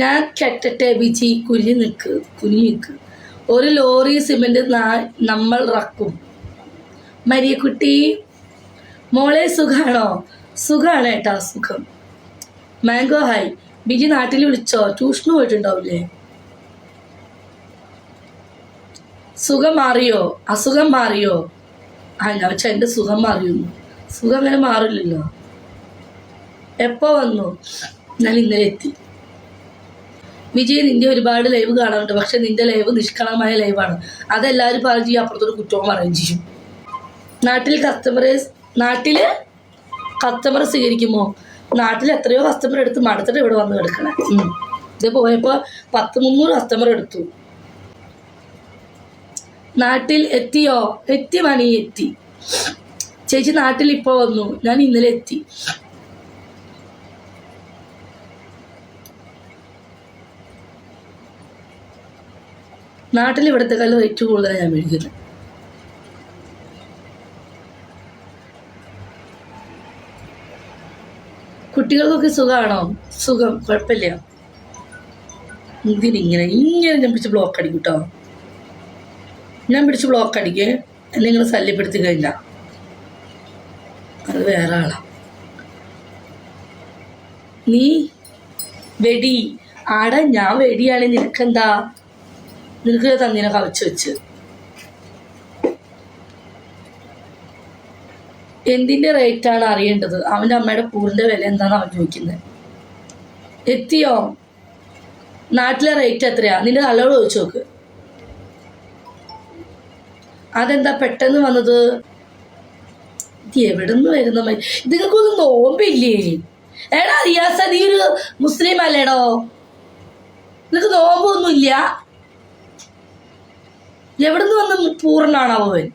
ഞാൻ കെട്ടട്ടെ വിജി കുനിഞ്ഞു നിൽക്ക് കുനിഞ്ഞു നിൽക്ക് ഒരു ലോറി സിമെന്റ് നമ്മൾ റക്കും. മരിയക്കുട്ടി മോളെ സുഖാണോ? സുഖാണ് ഏട്ടാ സുഖം. Mango hi. ബിജി നാട്ടിൽ വിളിച്ചോ? ട്യൂഷന് പോയിട്ടുണ്ടാവില്ലേ? സുഖം മാറിയോ? അസുഖം മാറിയോ? ആ വെച്ചാൽ എന്റെ സുഖം മാറിയൊന്നു. സുഖം അങ്ങനെ മാറില്ലല്ലോ. എപ്പോ വന്നു? ഞാൻ ഇന്നലെ എത്തി. വിജയ് നിന്റെ ഒരുപാട് ലൈവ് കാണാറുണ്ട്. പക്ഷെ നിന്റെ ലൈവ് നിഷ്കളമായ ലൈവാണ് അതെല്ലാവരും പറഞ്ഞു ചെയ്യും അപ്പുറത്തോട് കുറ്റവും പറയുകയും ചെയ്യും. നാട്ടിൽ കസ്റ്റമറെ നാട്ടിൽ കസ്റ്റമർ സ്വീകരിക്കുമോ? നാട്ടിൽ എത്രയോ കസ്റ്റമർ എടുത്ത് മടുത്തിട്ട് ഇവിടെ വന്ന് എടുക്കണേ. ഇത് പോയപ്പോൾ പത്ത് മുന്നൂറ് കസ്റ്റമർ എടുത്തു. നാട്ടിൽ എത്തിയോ? എത്തി മണി എത്തി. ചേച്ചി നാട്ടിൽ ഇപ്പോൾ വന്നു. ഞാൻ ഇന്നലെ എത്തി. നാട്ടിൽ ഇവിടുത്തെ കാലം ഏറ്റവും കൂടുതലാണ് ഞാൻ മേടിക്കുന്നത്. കുട്ടികൾക്കൊക്കെ സുഖമാണോ? സുഖം കുഴപ്പമില്ല. ഇതിനിങ്ങനെ ഇങ്ങനെ ഞാൻ പിടിച്ച് ബ്ലോക്ക് അടിക്കും കേട്ടോ ഞാൻ പിടിച്ച് ബ്ലോക്ക് അടിക്കേ നിങ്ങൾ ശല്യപ്പെടുത്തി കഴിഞ്ഞ. അത് വേറെ ആളാ. നീ വെടി. ആടാ ഞാൻ വെടിയാണ് നിനക്കെന്താ? നിനക്ക് തന്നിനെ കവച്ച് വെച്ച്. എന്തിന്റെ റേറ്റ് ആണ് അറിയേണ്ടത്? അവന്റെ അമ്മയുടെ പൂറിന്റെ വില എന്താണെന്ന് അവൻ ചോദിക്കുന്നത് എത്തിയോ? നാട്ടിലെ റേറ്റ് എത്രയാ? നിന്റെ നല്ലോട് ചോദിച്ചു നോക്ക്. അതെന്താ പെട്ടെന്ന് വന്നത്? ഇത് എവിടുന്ന് വരുന്ന ഇതുങ്ങൾക്കൊന്നും നോമ്പില്ലേ? എടാ റിയാസ നീ ഒരു മുസ്ലിം അല്ലേടോ? നിനക്ക് നോമ്പൊന്നുമില്ല? എവിടുന്ന് വന്ന് പൂർണാണവൻ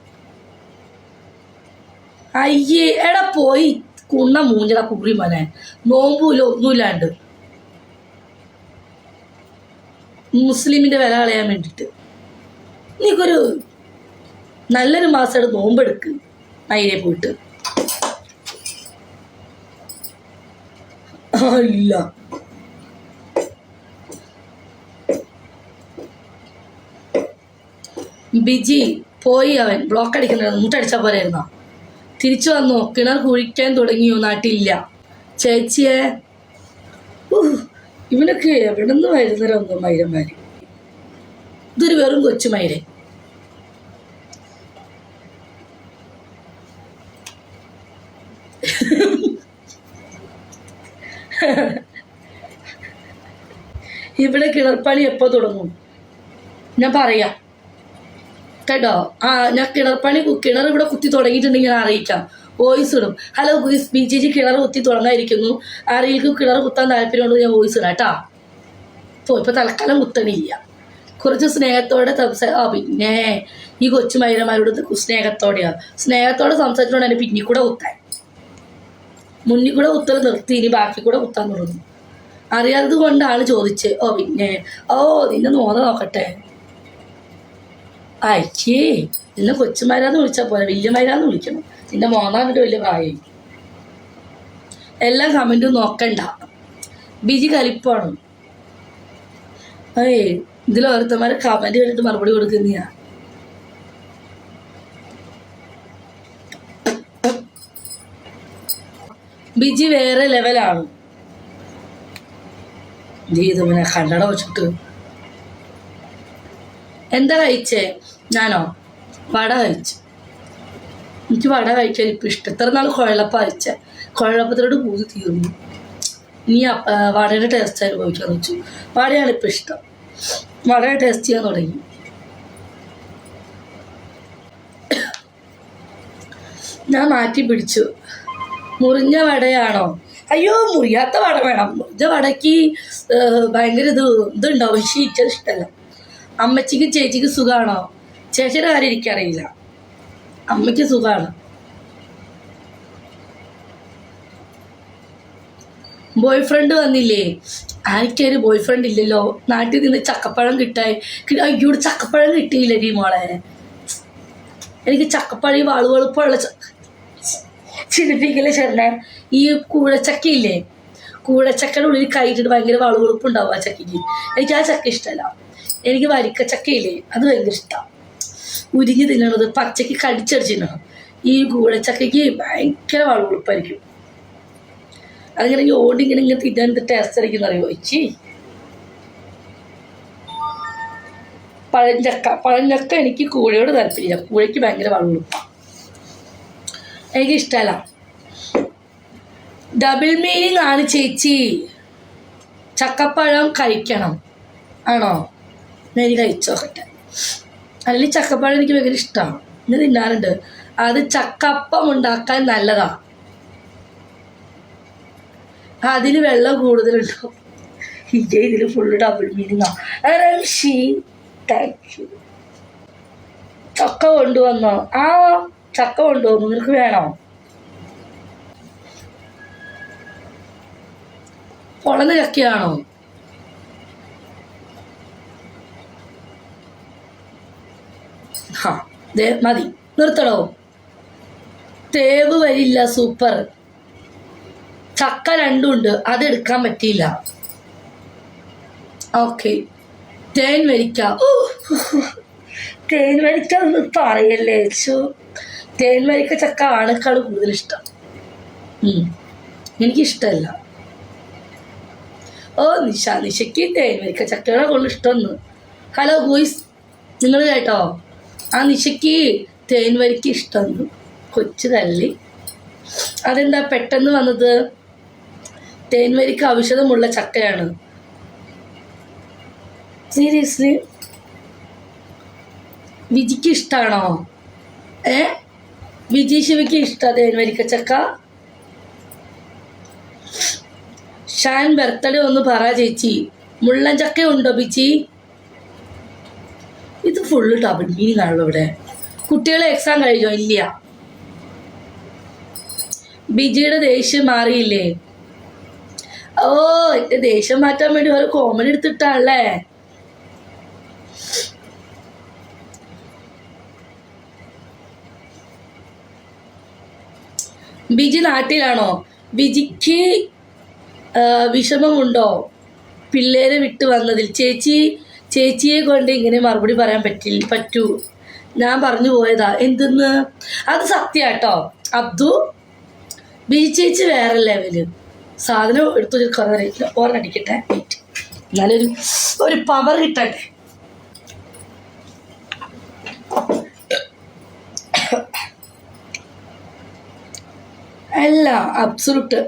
അയ്യേ എടാ പോയി. കുണ്ണ മൂഞ്ഞട കുറി മനെ. നോമ്പൂല ഒന്നുമില്ലാണ്ട് മുസ്ലിമിന്റെ വില കളയാൻ വേണ്ടിയിട്ട് നീക്കൊരു നല്ലൊരു മാസമായിട്ട് നോമ്പെടുക്ക്. അതിനെ പോയിട്ട്. ഇല്ല. ബിജി പോയി അവൻ ബ്ലോക്ക് അടിക്കുന്നത് മുട്ടടിച്ചാൽ പോരായിരുന്നോ? തിരിച്ചു വന്നു. കിണർ കുഴിക്കാൻ തുടങ്ങിയോ? നാട്ടിലില്ല. ചേച്ചിയെ ഇവനൊക്കെ എവിടെ നിന്ന് വരുന്നവരൊന്നും മൈരന്മാര്? ഇതൊരു വെറും കൊച്ചു മൈരൻ. ഇവിടെ കിണർപ്പണി എപ്പോ തുടങ്ങും? ഞാൻ പറയാം. കേട്ടോ? ആ ഞാൻ കിണർപ്പണി പണി കിണർ ഇവിടെ കുത്തി തുടങ്ങിയിട്ടുണ്ടെങ്കിൽ ഞാൻ അറിയിക്കാം. വോയിസ് ഇടും. ഹലോ ബി ജി ജി കിണർ കുത്തി തുടങ്ങായിരിക്കുന്നു ആരെങ്കിലും കിണർ കുത്താൻ താല്പര്യമുണ്ട് ഞാൻ വോയിസ് ഇടാം കേട്ടോ. ഇപ്പോൾ ഇപ്പൊ തൽക്കാലം കുത്തണില്ല. കുറച്ച് സ്നേഹത്തോടെ സംസാ ആ പിന്നെ ഈ കൊച്ചു മൈരന്മാരോട് സ്നേഹത്തോടെയാ. സ്നേഹത്തോടെ സംസാരിച്ചോണ്ട് എന്നെ പിന്നി കൂടെ കുത്താൻ. മുന്നിൽ കൂടെ കുത്തൽ നിർത്തി ഇനി ബാക്കി കൂടെ കുത്താൻ തുടങ്ങും. അറിയാത്തത് കൊണ്ടാണ് ചോദിച്ചത് ഓ പിന്നെ. ഓ നിന്നെ നോത നോക്കട്ടെ. അയ്യേ നിന്നെ കൊച്ചുമാരാന്ന് വിളിച്ചാൽ പോലെ വലിയമാരാന്ന് വിളിക്കണം. നിന്റെ മോന്നാന്നിട്ട് വലിയ പ്രായം. എല്ലാ കമന്റും നോക്കണ്ട. ബിജി കലിപ്പാണ്. ഏയ് ഇതിൽ ഓരോരുത്തന്മാരെ കമന്റ് കണ്ടിട്ട് മറുപടി കൊടുക്കുന്നയാ. ബിജി വേറെ ലെവലാണ് ജീവിതം കണ്ണട വെച്ചിട്ട് എന്താ കഴിച്ചേ? ഞാനോ? വട കഴിച്ചു. എനിക്ക് വട കഴിക്കാൻ ഇപ്പം ഇഷ്ടം. ഇത്ര നാൾ കുഴലപ്പ കഴിച്ച കുഴലപ്പത്തിലോട് പൂതി തീർന്നു. ഇനി വടയുടെ ടേസ്റ്റ് അനുഭവിക്കാൻ വെച്ചു. വടയാണ് ഇപ്പം ഇഷ്ടം. വടയുടെ ടേസ്റ്റ് ചെയ്യാൻ തുടങ്ങി. ഞാൻ മാറ്റി പിടിച്ചു. മുറിഞ്ഞ വടയാണോ? അയ്യോ മുറിയാത്ത വട വേണം. മുറിഞ്ഞ വടയ്ക്ക് ഭയങ്കര ഇത് ഇതുണ്ടാവും. ഷീറ്റ് ഇഷ്ടമല്ല അമ്മച്ചിക്ക് ചേച്ചിക്ക് സുഖമാണോ ചേച്ചിയുടെ കാര്യം എനിക്കറിയില്ല. അമ്മയ്ക്ക് സുഖമാണ് ബോയ് ഫ്രണ്ട് വന്നില്ലേ? ആർക്കൊരു ബോയ് ഫ്രണ്ട് ഇല്ലല്ലോ. നാട്ടിൽ നിന്ന് ചക്കപ്പഴം കിട്ടായി അയ്യോട് അയ്യോ ചക്കപ്പഴം കിട്ടിയില്ല നീ മോളെ? എനിക്ക് ചക്കപ്പഴം വളവെളുപ്പമുള്ള വാളുവെളുപ്പമുള്ള ച- ചിരിപ്പിക്കൽ ചേട്ടനെ? ഈ കൂഴച്ചക്കയില്ലേ കൂഴച്ചക്കയുടെ ഉള്ളിൽ കയറ്റിട്ട് ഭയങ്കര വളവെളുപ്പുണ്ടാവും ആ ചക്കയ്ക്ക് എനിക്ക് ആ ചക്ക ഇഷ്ടമല്ല. എനിക്ക് വരിക്ക ചക്കയില്ലേ അത് ഭയങ്കര ഇഷ്ടം. ഉരിഞ്ഞ് തിന്നണത് പച്ചക്ക് കടിച്ചടിച്ച് ഈ കൂടച്ചക്കയ്ക്ക് ഭയങ്കര വളവെളുപ്പായിരിക്കും. അതിങ്ങനെ ഓടി ഇങ്ങനെ ഇങ്ങനെ തിന്നാൻ ടേസ്റ്റ് ആയിരിക്കും അറിയോ ഇച്ചി. പഴഞ്ചക്ക. പഴഞ്ചക്ക എനിക്ക് കൂഴയോട് താല്പര്യമില്ല. കൂഴയ്ക്ക് ഭയങ്കര വളവെളുപ്പാണ് എനിക്ക് ഇഷ്ടമല്ല. ഡബിൾ മീനിങ് ആണ് ചേച്ചി. ചക്കപ്പഴം കഴിക്കണം. ആണോ? ഞാൻ കഴിച്ചു? നോക്കട്ടെ അല്ലെങ്കിൽ ചക്കപ്പഴം എനിക്ക് ഭയങ്കര ഇഷ്ടമാണ് ഞാൻ തിന്നാറുണ്ട്. അത് ചക്കപ്പം ഉണ്ടാക്കാൻ നല്ലതാണ് അതിന് വെള്ളം കൂടുതലുണ്ടാവും. ഇതേ ഇതിൽ ഫുള്ള് ഡബിൾ മീനിങ്ങാ ഷീ താങ്ക് യു ചക്ക കൊണ്ടുവന്നോ? ആ ചക്ക കൊണ്ടുവന്നു? നിനക്ക് വേണോ? പൊളന്ന് ചക്കയാണോ ഹാ ദേ മതി. നിർത്തടോ. തേവ് വരില്ല സൂപ്പർ. ചക്ക രണ്ടുണ്ട് അത് എടുക്കാൻ പറ്റിയില്ല. ഓക്കെ. തേൻ വരിക്ക. ഊ, തേൻ വരിക്ക ഒന്ന് പറയല്ലേ ചു തേൻ വരിക്ക ചക്ക ആണേക്കാൾ കൂടുതൽ ഇഷ്ടം. എനിക്കിഷ്ടമല്ല ഓ നിശ നിശയ്ക്ക് തേൻ വരിക്ക ചക്കകളെ കൊണ്ട് ഇഷ്ടമെന്ന്. Hello guys. നിങ്ങൾ കേട്ടോ? ആ നിശയ്ക്ക് തേൻ വരിക്ക് ഇഷ്ടമാണ്. കൊച്ചു തള്ളി. അതെന്താ പെട്ടെന്ന് വന്നത്? തേൻ വരിക്ക ഔഷധമുള്ള ചക്കയാണ്. സീരിയസ്ലി വിജിക്ക് ഇഷ്ടമാണോ ഏ? വിജി ശിവയ്ക്ക് ഇഷ്ടം തേൻ വരിക്ക ചക്ക? ഷാൻ ബർത്ത്ഡേ ഒന്ന് പറ ചേച്ചി. മുള്ളൻ ചക്ക ഉണ്ടോ ബിച്ചി ഇത് ഫുള്ള് ടബിൾ മീനിങ് ആണല്ലോ ഇവിടെ? കുട്ടികളെ എക്സാം കഴിഞ്ഞോ? ഇല്ല. ബിജിയുടെ ദേഷ്യം മാറിയില്ലേ? ഓ എന്റെ ദേഷ്യം മാറ്റാൻ വേണ്ടി ഒരു കോമഡി എടുത്തിട്ടാണല്ലേ? ബിജി നാട്ടിലാണോ? ബിജിക്ക് വിഷമമുണ്ടോ? പിള്ളേരെ വിട്ടു വന്നതിൽ. ചേച്ചി ചേച്ചിയെ കൊണ്ട് ഇങ്ങനെ മറുപടി പറയാൻ പറ്റില്ല പറ്റൂ. ഞാൻ പറഞ്ഞു പോയതാ. എന്തെന്ന്? അത് സത്യാട്ടോ. അബ്ദു ബി ചേച്ചി വേറെ ലെവൽ സാധനം എടുത്തു കുറേ ഓർമ്മടിക്കട്ടെ എന്നാലൊരു ഒരു പവർ കിട്ടട്ടെ. അല്ല അബ്സുലൂട്ട്